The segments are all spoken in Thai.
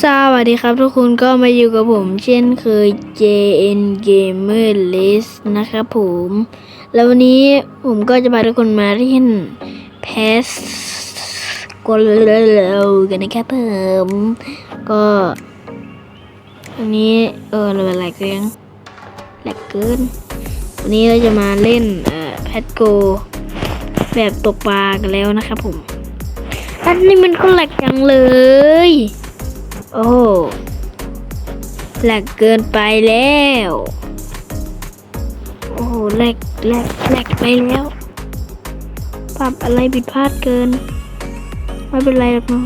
สวัสดีครับทุกคนก็มาอยู่กับผมเช่นเคย JN Gamer List นะครับผม แล้ววันนี้ผมก็จะพาทุกคนมาเล่น PES กลเลกันนะครับผมก็วันนี้เออเราเป็นอะไรกันแหลกเกิน วันนี้เราจะมาเล่นเอ่อแพทโก แบบตกปลากันแล้วนะครับผม อันนี้มันก็แหลกจังเลย โอ้แหลกเกินไปแล้ว โอ้แหลกแหลกแหลกไปแล้ว ปรับอะไรผิดพลาดเกิน ไม่เป็นไรหรอกเนาะ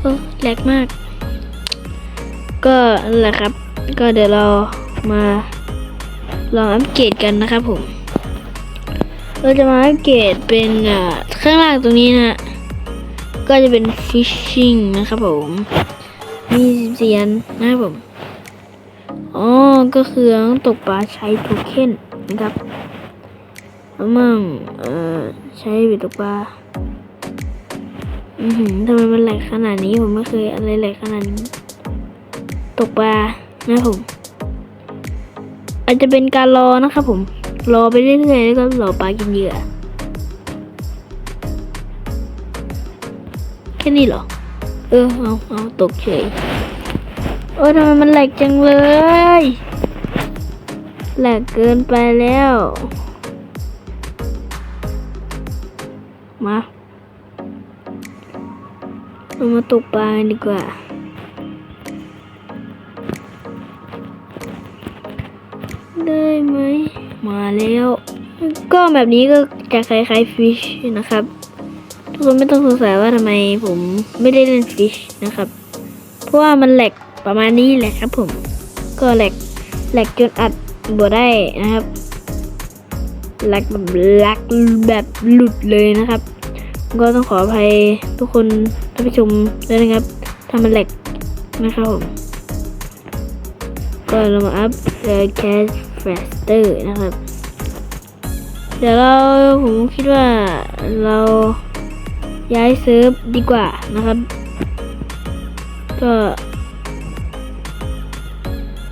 เออแหลกมาก ก็นั่นแหละครับ ก็เดี๋ยวเรามาลองอัปเกรดกันนะครับผม เราจะมาอัปเกรดเป็นอ่าข้างล่างตรงนี้นะ ก็จะเป็น fishing นะครับผมมีเสียนนะครับผมอ๋อก็คือต้องตกปลาใช้โทเค็นนะครับแล้วมั่งเอ่อใช้ไปตกปลาอือหือทำไมมันแหลกขนาดนี้ผมไม่เคยอะไรแหลกขนาดนี้ ตกปลานะครับผม อาจจะเป็นการรอนะครับผม รอไปเรื่อยๆแล้วก็รอปลากินเหยื่อ แค่นี้เหรอ เออเอาเอาตกเฉยโอ้ยทำไมมันแหลกจังเลยแหลกเกินไปแล้ว มาเรามาตกปลาดีกว่าได้ไหม มาแล้ว ก็แบบนี้ก็จะคล้ายๆฟิชนะครับ ทุกคนไม่ต้องสงสัยว่าทำไมผมไม่ได้เล่นฟิชนะครับ เพราะว่ามันแหลกประมาณนี้แหละครับผม ก็แหลกแหลกจนอัดบวได้นะครับแหลกแบบแหลกแบบหลุดเลยนะครับ ก็ต้องขออภัยทุกคนท่านผู้ชมด้วยนะครับถ้ามันแหลกนะครับผม ก็เรามาอัพเอ่อ cache faster นะครับ เดี๋ยวเราผมคิดว่าเรา ย้ายเซิร์ฟดีกว่านะครับ ก็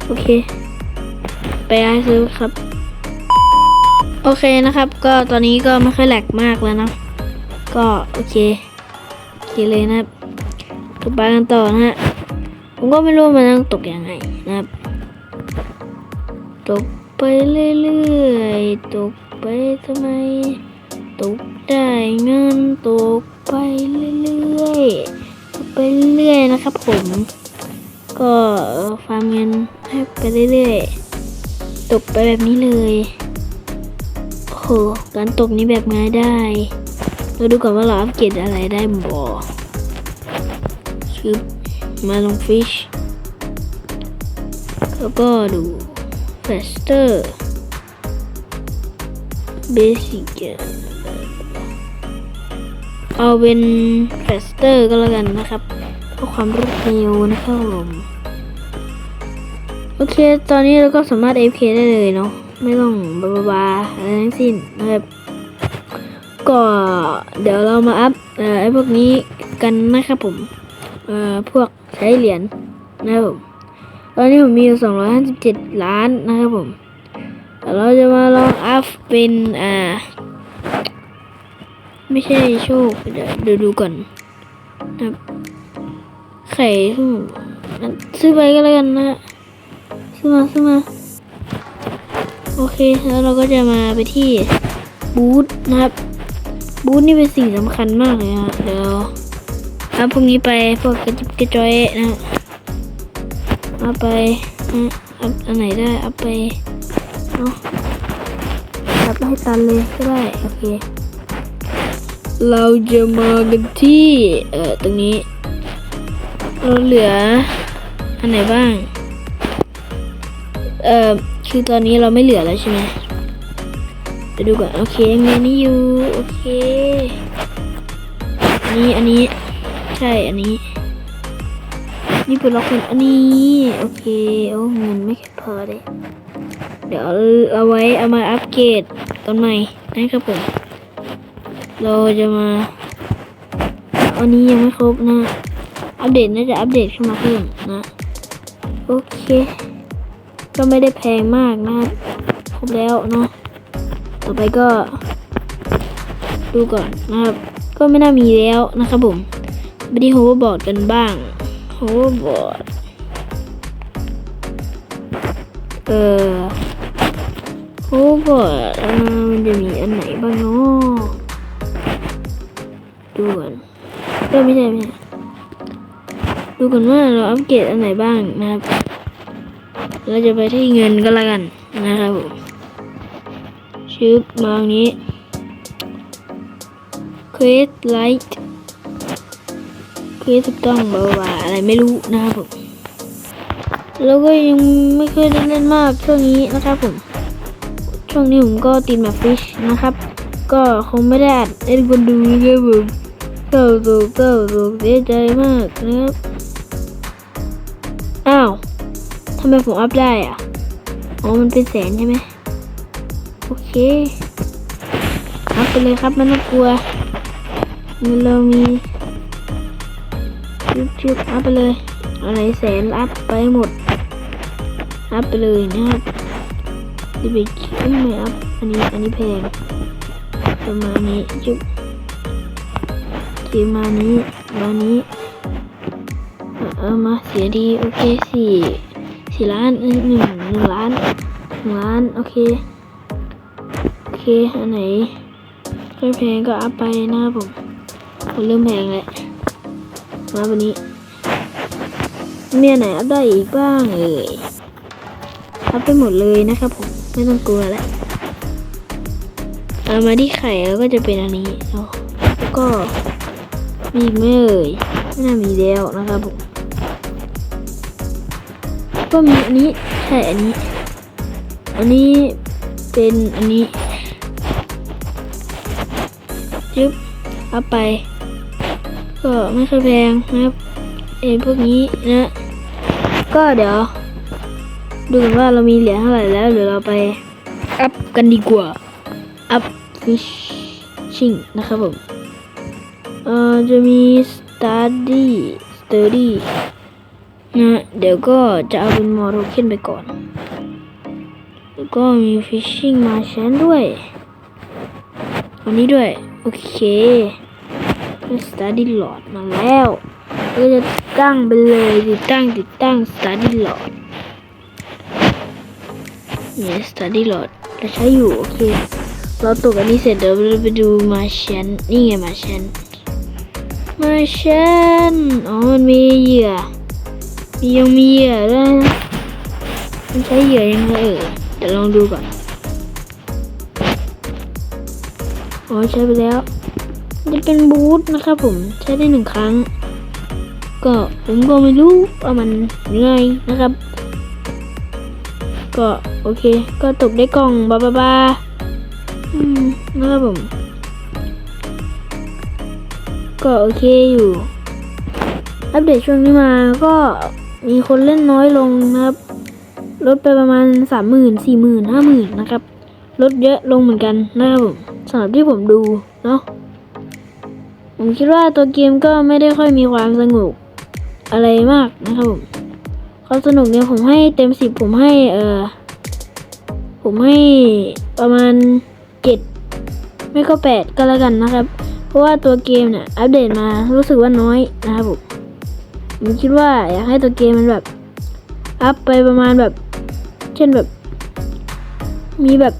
โอเค ไปย้ายเซิร์ฟครับ โอเคนะครับ ก็ตอนนี้ก็ไม่ค่อยแหลกมากแล้วนะ ก็โอเคโอเคเลยนะครับตกปกันต่อนะฮะผมก็ไม่รู้มันต้องตกยังไงนะครับ ตกไปเรื่อยๆ ตกไปทำไม ตก ได้เงินตกไปเรื่อยๆไปเรื่อยๆนะครับผม ก็ฟาร์มเงินให้ไปเรื่อยๆตกไปแบบนี้เลยโอ้โหการตกนี้แบบง่ายได้เราดูก่อนว่าเราอัปเกรดอะไรได้บ่ชืบมาลงฟิชแล้วก็ดู faster basic เอาเป็น faster ก็แล้วกันนะครับเพื่อความรวดเร็วนะครับผมโอเค ตอนนี้เราก็สามารถ AFK ได้เลยเนาะไม่ต้องบาบาบาอะไรทั้งสิ้นนะครับก็เดี๋ยวเรามาอัพไอ้พวกนี้กันนะครับผมเอ่อพวกใช้เหรียญนะครับผมตอนนี้ผมมีอยู่257 ล้านนะครับผมเราจะมาลองอัพเป็นอ่า ไม่ใช่โชคเดี๋ยวดี๋ยวดูก่อนนะครับไข่ซื้อไปก็แล้วกันนะซื้อมาซื้อมาโอเคแล้วเราก็จะมาไปที่บูธนะครับ บูธนี่เป็นสิ่งสำคัญมากเลยนะเดี๋ยวเอาพวกนี้ไปพวกกระจิบกระจอยนะเอาไปนะเอาอันไหนได้เอาไปเนาะจับให้ตันเลยก็ได้โอเค เราจะมากันที่เอ่อตรงนี้ เราเหลือ อันไหนบ้าง เอ่อคือตอนนี้เราไม่เหลือแล้วใช่ไหมเดี๋ยวดูก่อน โอเคยังมีนนี้อยู่ โอเค อันนี้ อันนี้ ใช่ อันนี้ นี่เป็นล็อกเป็นอันนี้ โอเค โอ้เงินไม่แค่พอเลย เดี๋ยวเอาไว้เอามาอัปเกรดตอนใหม่นะครับผม เราจะมาอันนี้ยังไม่ครบนะ อัปเดตน่าจะอัปเดตขึ้นมาเพิ่มนะ โอเค ก็ไม่ได้แพงมากนะ ครบแล้วเนาะ ต่อไปก็ ดูก่อนนะครับ ก็ไม่น่ามีแล้วนะครับผมไปที่ hoverboard กันบ้าง hoverboard เออ hoverboard เออมันจะมีอันไหนบ้างเนาะ ดูก่อนเออไม่ใช่ไม่ใช่ดูก่อนว่าเราอัปเกรดอันไหนบ้างนะครับ เราจะไปที่เงินก็แล้วกันนะครับผมชื่อมาตรงนี้ create light create ถูกต้องบาบาอะไรไม่รู้นะครับผมแล้วก็ยังไม่เคยได้เล่นมากช่วงนี้นะครับผม ช่วงนี้ผมก็ติดมาฟิชนะครับ ก็คงไม่ได้อัดให้ทุกคนดูนะครับผม เก้าโศกเก้าโศกเสียใจมากนะครับ อ้าวทำไมผมอัพได้อะ อ๋อ มันเป็นแสนใช่ไหม โอเค อัพไปเลยครับไมันต้องกลัวเงินเรามีชุบชุบอัพไปเลย อะไรแสนอัพไปหมด อัพไปเลยนะครับจะไปคิดไม่อัพ อันนี้ อันนี้แพงประมาณนี้จุบ ทีมานี้มานี้เออมาเสียดีโอเคสี่สี่ล้านอ้ยหนึ่งหนึ่งล้านหนึ่งล้านโอเคโอเคอันไหนค่อยแพงก็อัพไปนะครับผมเริ่มแพงแล้วมาวันนี้เมีอันไหนอัพได้อีกบ้างเอ่ยอัพไปหมดเลยนะครับผมไม่ต้องกลัวแล้วเอามาที่ไข่แล้วก็จะเป็นอันนี้แล้วก็ มีไหม่เอ่ยไม่น่ามีแล้วนะครับผมก็มีอันนี้ใช่อันนี้ อันนี้เป็นอันนี้จึ๊บเอาไป ก็ไม่ค่อยแพงนะครับเอพวกนี้นะ ก็เดี๋ยว ดูกันว่าเรามีเหรียญเท่าไหร่แล้วเดี๋ยวเราไปอัพกันดีกว่า อัพฟิชชิ่งนะครับผม เอ่อจะมี study study นะเดี๋ยวก็จะเอาเป็นมอโรเคนไปก่อน แล้วก็มี fishing merchant ด้วยอันนี้ด้วย โอเค study lord มาแล้ว ก็จะตั้งไปเลยติดตั้งติดตั้ง study lord เนี่ย study lord เราใช้อยู่ โอเค เราตกอันนี้เสร็จเดี๋ยวเราไปดู merchant นี่ไงมาเชน merchant merchant อ๋อมันมีเหยื่อ มียังมีเหยื่อด้วยนะมันใช้เหยื่อยังไงเอ่ยเดี๋ยวลองดูก่อนอ๋อใช้ไปแล้วจะเป็นบูทนะครับผมใช้ได้หนึ่งครั้ง ก็ผมก็ไม่รู้ว่ามันยังไงนะครับ ก็โอเค ก็ตกได้กล่องบาบาบาอืมนะครับผม ก็โอเคอยู่ อัปเดตช่วงนี้มาก็มีคนเล่นน้อยลงนะครับ ลดไปประมาณสามหมื่นสี่หมื่นห้าหมื่นนะครับ ลดเยอะลงเหมือนกันนะครับผมสำหรับที่ผมดูเนาะผมคิดว่าตัวเกมก็ไม่ได้ค่อยมีความสนุกอะไรมากนะครับผมความสนุกเนี่ยผมให้เต็มสิบผมให้เออผมให้ประมาณเจ็ดไม่ก็แปดก็แล้วกันนะครับ ราะว่าตัวเกมเนี่ยอัปเดตมารู้สึกว่าน้อยนะครับผมผมคิดว่าอยากให้ตัวเกมมันแบบ อัพไปประมาณแบบ เช่นแบบ มีแบบ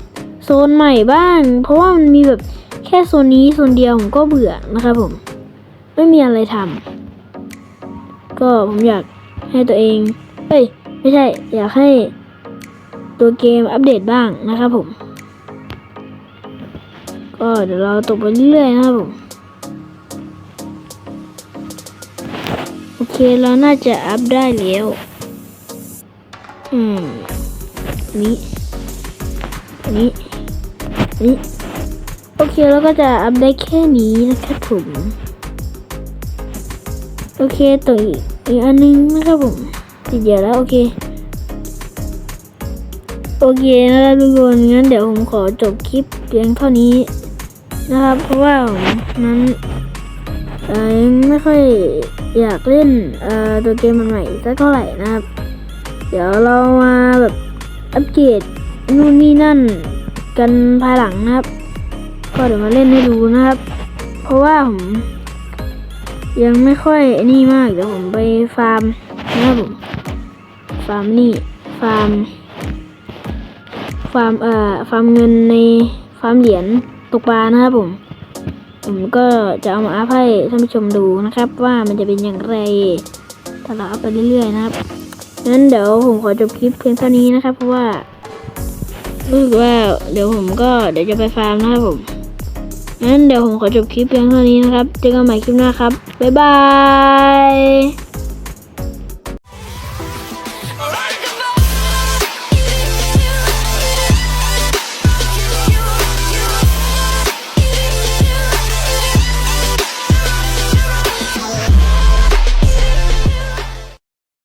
โซนใหม่บ้างเพราะว่ามันมีแบบแค่โซนนี้โซนเดียวผมก็เบื่อนะครับผม ไม่มีอะไรทำก็ผมอยากให้ตัวเองเอ้ยไม่ใช่ อยากให้ตัวเกมอัปเดตบ้างนะครับผม ก็เดี๋ยวเราตกไปเรื่อยๆนะครับผม โอเคเราน่าจะอัพได้แล้ว อืมอันนี้อันนี้อันนี้ โอเคแล้วก็จะอัพได้แค่นี้นะครับผม โอเคต่ออีกอีกอันนึงนะครับผมติดเดียวแล้ว โอเค โอเคนะครับทุกคนงั้นเดี๋ยวผมขอจบคลิปเพียงเท่านี้นะครับ เพราะว่าผมนั้นอ่อยังไม่ค่อย อยากเล่นเอ่อตัวเกมใหม่สักเท่าไหร่นะครับ เดี๋ยวเรามาแบบอัปเกรดนู่นนี่นั่นกันภายหลังนะครับ ก็เดี๋ยวมาเล่นให้ดูนะครับ เพราะว่าผมยังไม่ค่อยนี่มากเดี๋ยวผมไปฟาร์มนะครับผมฟาร์มนี่ฟาร์มฟาร์มเอ่อฟาร์มเงินในฟาร์มเหรียญตกปลานะครับผม ผมก็จะเอามาอัพให้ท่านผู้ชมดูนะครับ ว่ามันจะเป็นอย่างไรถ้าเราอัพไปเรื่อยๆนะครับงั้นเดี๋ยวผมขอจบคลิปเพียงเท่านี้นะครับ เพราะว่ารู้สึกว่าเดี๋ยวผมก็เดี๋ยวจะไปฟาร์มนะครับผมงั้นเดี๋ยวผมขอจบคลิปเพียงเท่านี้นะครับเจอกันใหม่คลิปหน้าครับบ๊ายบาย